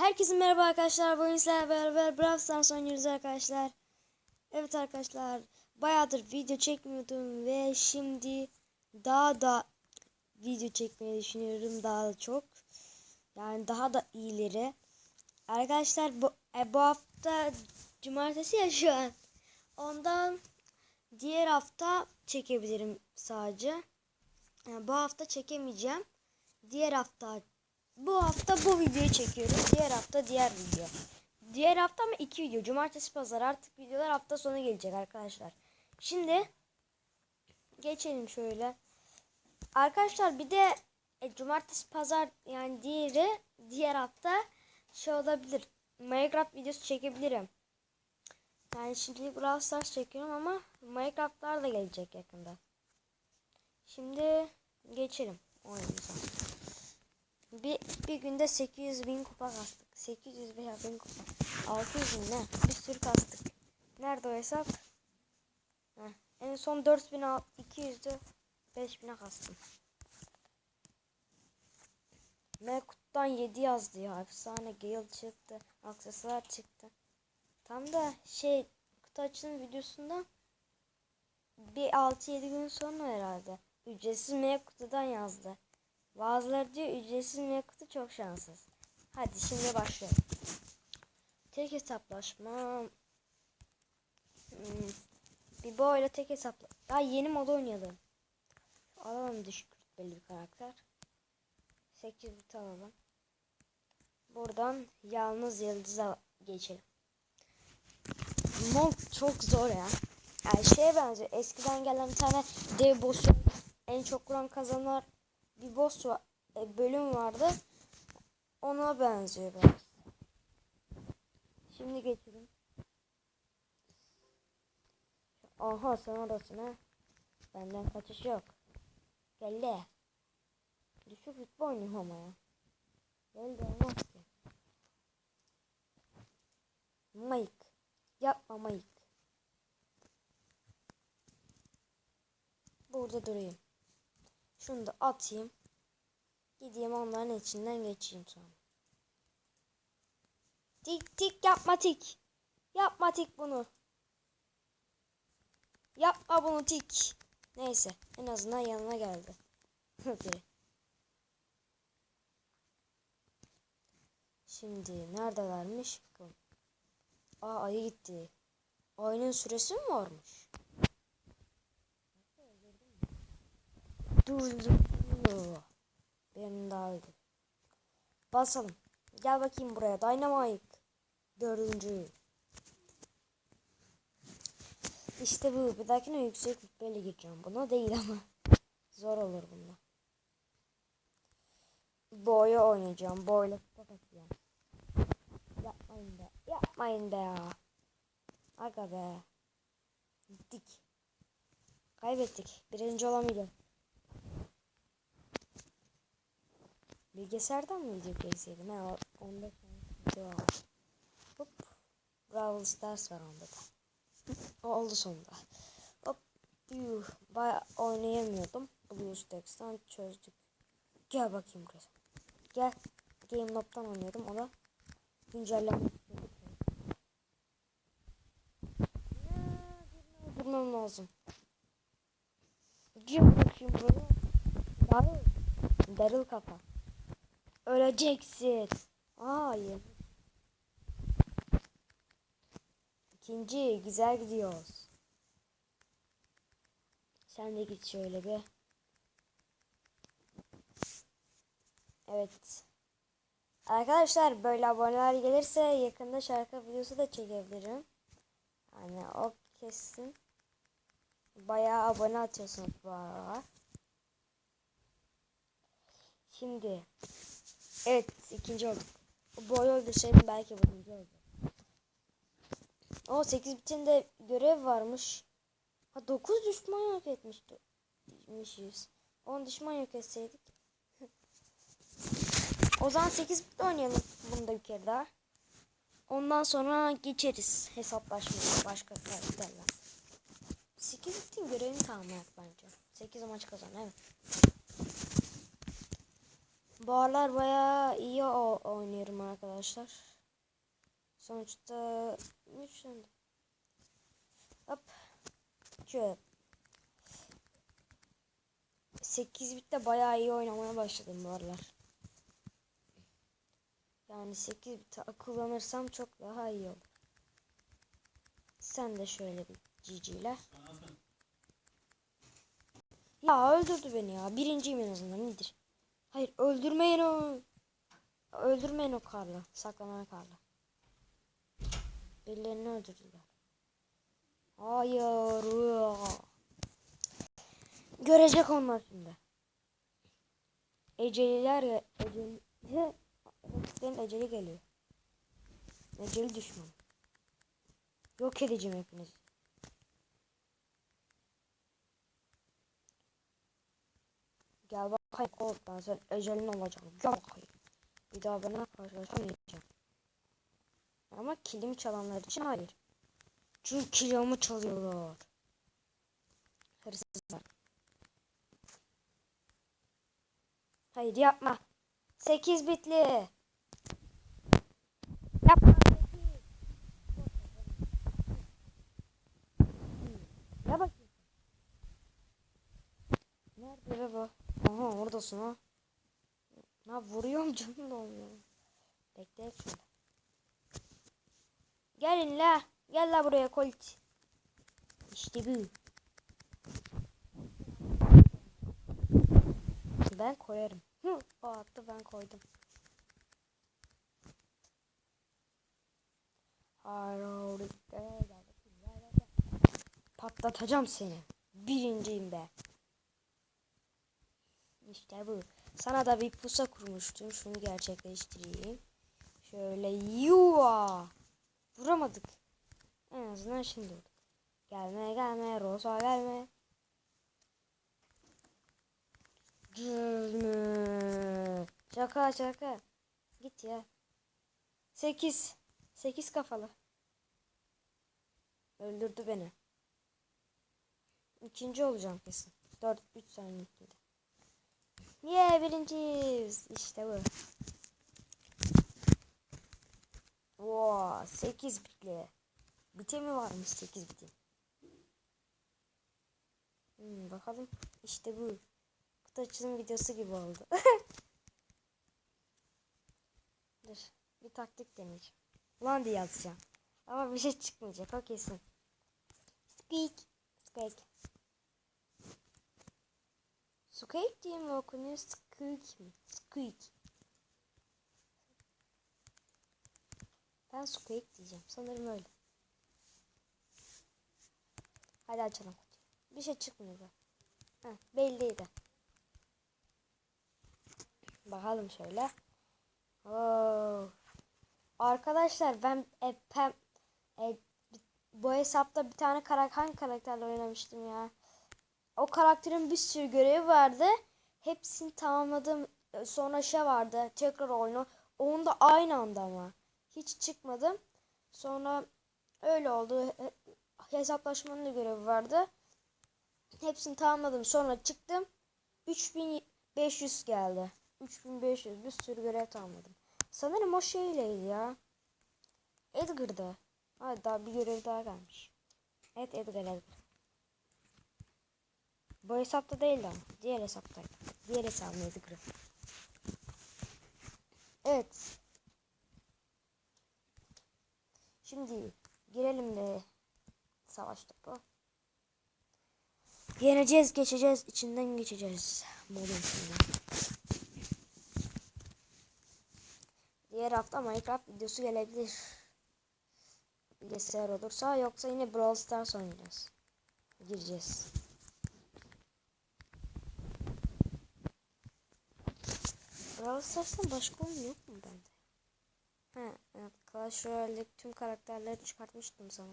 Herkese merhaba arkadaşlar. Bugün sizlerle beraber Brawl Stars oynuyoruz arkadaşlar. Evet arkadaşlar. Bayağıdır video çekmiyordum ve şimdi daha da video çekmeyi düşünüyorum daha da çok. Yani daha da iyileri. Arkadaşlar bu, e, bu hafta cumartesi ya şu an. Ondan diğer hafta çekebilirim sadece. Yani bu hafta çekemeyeceğim. Diğer hafta bu hafta bu videoyu çekiyoruz. Diğer hafta diğer video. Diğer hafta mı iki video. Cumartesi pazar artık videolar hafta sonu gelecek arkadaşlar. Şimdi geçelim şöyle. Arkadaşlar bir de e, cumartesi pazar yani diğeri diğer hafta şey olabilir. Minecraft videosu çekebilirim. Yani şimdi Brawl Stars çekiyorum ama Minecraft'lar da gelecek yakında. Şimdi geçelim oyunumuza. Bir, bir günde 800 bin kupa kastık. 800 veya 1000 kupa. 600 bin ne? Bir sürü kastık. Nerede o hesap? Heh. En son 4200'dü. 5000'e kastım. Mekut'tan 7 yazdı ya. Efsane Gale çıktı. Aksesuar çıktı. Tam da şey kutu açılım videosunda bir 6-7 gün sonra herhalde. Ücretsiz M yazdı. Bazıları diyor ücretsiz M kutu çok şanssız. Hadi şimdi başlayalım. Tek hesaplaşma. Hmm. Bir böyle tek hesapla. Daha yeni mod oynayalım. Alalım düşük rütbeli bir karakter. 8 bit alalım. Buradan yalnız yıldıza geçelim. Mod çok zor ya. Yani şeye benziyor. Eskiden gelen bir tane dev boss en çok vuran kazanır bir boss var, e, bölüm vardı. Ona benziyor biraz. Şimdi geçelim. Aha sen oradasın ha. Benden kaçış yok. Gel de. Düşük rütbe oynuyor ama ya. Gel de olmaz ki. Mike. Yapma Mike. Burada durayım. Şunu da atayım. Gideyim onların içinden geçeyim sonra. Tik tik yapma tik. Yapma tik bunu. Yapma bunu tik. Neyse en azından yanına geldi. Biri. Şimdi neredelermiş? Aa ayı gitti. Ayının süresi mi varmış? Dur dur. dur. Benim daha iyi. Basalım. Gel bakayım buraya. Dynamite. Dördüncü. İşte bu. Bir dahakine yüksek rütbeyle gireceğim. Buna değil ama. Zor olur bunda. Boya oynayacağım. Boyla kupa atacağım. Yapmayın be. Yapmayın be ya. Aga be. Gittik. Kaybettik. Birinci olamayacağım. Bilgisayardan mı video çekseydim? Ha, onda video var. Hop. Brawl Stars var onda da. oldu sonunda. Hop. Yuh. Baya oynayamıyordum. BlueStacks'tan çözdük. Gel bakayım buraya. Gel. Game Lob'dan oynuyordum. O da güncelleme. Öldürmem lazım. Gel bakayım buraya. Daryl. Daryl kafa. Öleceksin. Hayır. İkinci güzel gidiyoruz. Sen de git şöyle bir. Evet. Arkadaşlar böyle aboneler gelirse yakında şarkı videosu da çekebilirim. Yani o kesin. Bayağı abone atıyorsunuz bu aralar. Şimdi Evet ikinci olduk. Boy öldürseydim belki birinci oldu. O 8 bitinde görev varmış. Ha 9 düşman yok etmişti. Etmişiz. 10 düşman yok etseydik. o zaman 8 bitte oynayalım bunu da bir kere daha. Ondan sonra geçeriz hesaplaşmaya başka karakterler. 8 bitin görevini tamamlayak bence. 8 maç kazan evet. Bu aralar bayağı iyi oynuyorum arkadaşlar. Sonuçta güçlendim. Hop. Şöyle. 8 bitte bayağı iyi oynamaya başladım bu aralar. Yani 8 bit kullanırsam çok daha iyi olur. Sen de şöyle bir GG'le. Ya öldürdü beni ya. Birinciyim en azından nedir? Hayır öldürmeyin o. Öldürmeyin o karla. Saklanan karla. Birilerini öldürdüler. Hayır. Görecek onlar şimdi. Eceliler ya. Eceli. Rakiplerin eceli geliyor. Eceli düşman. Yok edeceğim hepinizi. Bakayım kork ben sen ecelin olacağım. Gel bakayım. Bir daha bana karşılaşamayacağım. Ama kilimi çalanlar için hayır. Çünkü kilimi çalıyorlar. Hırsızlar. Hayır yapma. 8 bitli. Yapma. Ya bak. Nerede be bu? Oradasın ha. Ha vuruyorum canım da olmuyor. Bekle şöyle. Gelin la. Gel la buraya Colt. İşte bu. Ben koyarım. Hı, o attı ben koydum. Patlatacağım seni. Birinciyim be. İşte bu. Sana da bir pusa kurmuştum. Şunu gerçekleştireyim. Şöyle yuva. Vuramadık. En azından şimdi vurduk. Gelme gelme Rosa gelme. Gelme. Şaka şaka. Git ya. Sekiz. Sekiz kafalı. Öldürdü beni. İkinci olacağım kesin. Dört, üç saniye içinde. Niye birinciyiz? İşte bu. Wow, 8 bitli. Bite mi varmış 8 biti? Hmm, bakalım. İşte bu. Kutu açılım videosu gibi oldu. Dur. Bir taktik deneyeceğim. Ulan diye yazacağım. Ama bir şey çıkmayacak. O kesin. Squeak. Squeak. Squeak diye mi okunuyor? Squeak mi? Squeak. Ben Squeak diyeceğim. Sanırım öyle. Hadi açalım. Bir şey çıkmıyor da. Heh, belliydi. Bakalım şöyle. Oo. Arkadaşlar ben e, pem, e, bu hesapta bir tane karakter hangi karakterle oynamıştım ya? O karakterin bir sürü görevi vardı. Hepsini tamamladım. Sonra şey vardı. Tekrar oyunu. Onu da aynı anda ama. Hiç çıkmadım. Sonra öyle oldu. Hesaplaşmanın da görevi vardı. Hepsini tamamladım. Sonra çıktım. 3500 geldi. 3500 bir sürü görev tamamladım. Sanırım o şeyleydi ya. Edgar'da. Hadi daha bir görev daha gelmiş. Evet Edgar Edgar. Bu hesapta değildi ama. Diğer hesaptaydı. Diğer hesabım Edgar. Evet. Şimdi girelim de savaş topu. Yeneceğiz, geçeceğiz, içinden geçeceğiz. Modun içinden. Diğer hafta Minecraft videosu gelebilir. Bilgisayar olursa yoksa yine Brawl Stars oynayacağız. Gireceğiz. Brawl Stars'tan başka oyun yok mu bende? He, evet. Clash Royale'deki tüm karakterleri çıkartmıştım sana.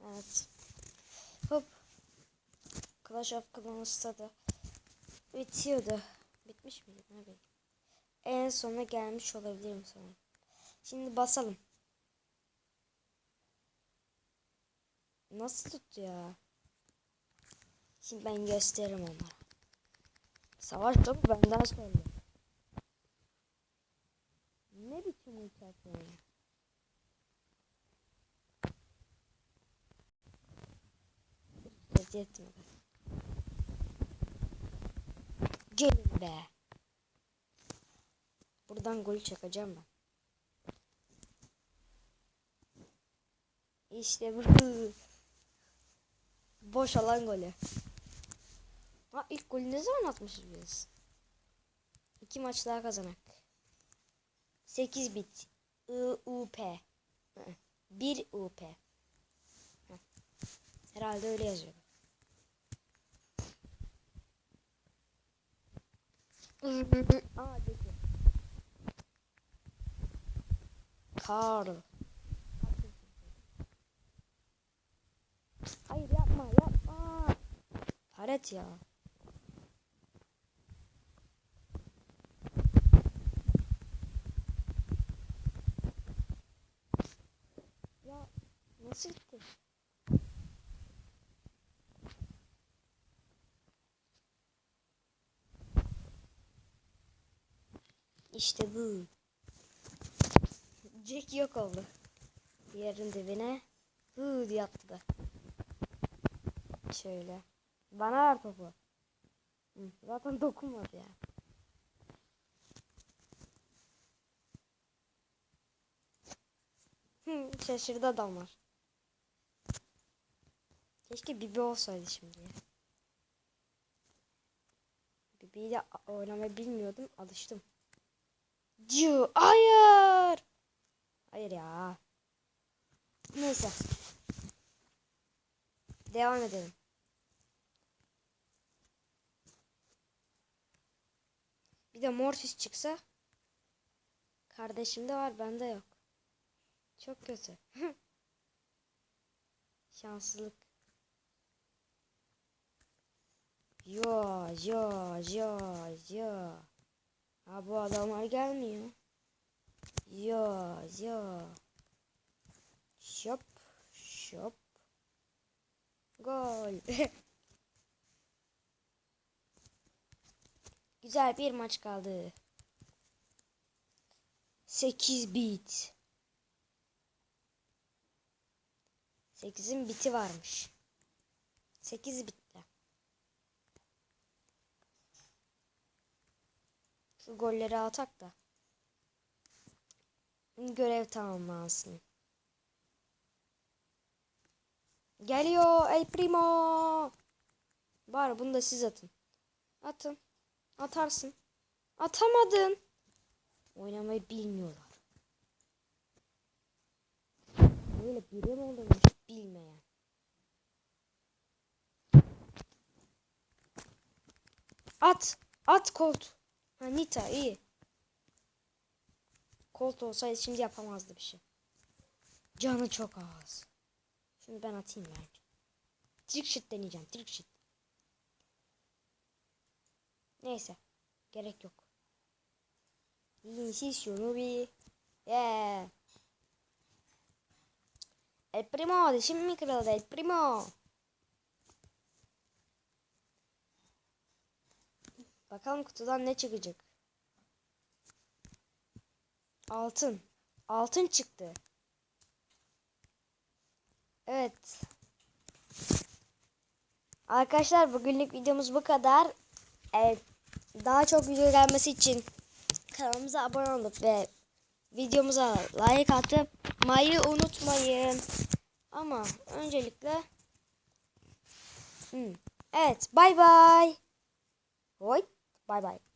Evet. Hop. Clash of Clans'ta da bitiyordu. Bitmiş miydi? Ne bileyim. En sona gelmiş olabilirim sanırım. Şimdi basalım. Nasıl tuttu ya? Şimdi ben gösteririm onlara. Savaş topu benden sonra. Ne biçim uçak yani? Tercih ettim. Gelin be. Buradan gol çakacağım ben. İşte bu. Boş alan golü. Ha ilk golü ne zaman atmışız biz? İki maç daha kazanak. 8 bit. I, U, P. 1 U, P. Herhalde öyle yazıyor. Aa dedi. Karl. Hayır yapma yapma. Haret ya. Ya nasıl gitti? İşte bu. Jack yok oldu. Yerin dibine hı diye attı da. Şöyle. Bana ver topu. Hı, zaten dokunmadı ya. Hı, şaşırdı adamlar. Keşke Bibi olsaydı şimdi. Bibi'yle oynamayı bilmiyordum. Alıştım. Cu, hayır. Hayır ya. Neyse. Devam edelim. Bir de Mortis çıksa. Kardeşimde var bende yok. Çok kötü. Şanssızlık. Yo yo yo yo. Ha bu adamlar gelmiyor. Yo yo. Şop şop. Gol. Güzel bir maç kaldı. 8 bit. 8'in biti varmış. 8 bitle. Şu golleri atak da. Görev tamamlansın. Geliyor El Primo. Bari bunu da siz atın. Atın. Atarsın. Atamadın. Oynamayı bilmiyorlar. Böyle biri mi olurmuş bilmeyen. At. At Colt. Ha Nita iyi. Colt olsaydı şimdi yapamazdı bir şey. Canı çok az. Şunu ben atayım bence. Trick shot deneyeceğim. Trick. Neyse. Gerek yok. Siz şunu bir. Yeah. El primo. Dişim mi kırıldı? El primo. Bakalım kutudan ne çıkacak. Altın. Altın çıktı. Evet. Arkadaşlar bugünlük videomuz bu kadar. Evet. Daha çok video gelmesi için kanalımıza abone olup ve videomuza like atıp mayı unutmayın. Ama öncelikle hmm, evet bay bay. Oy bay bay.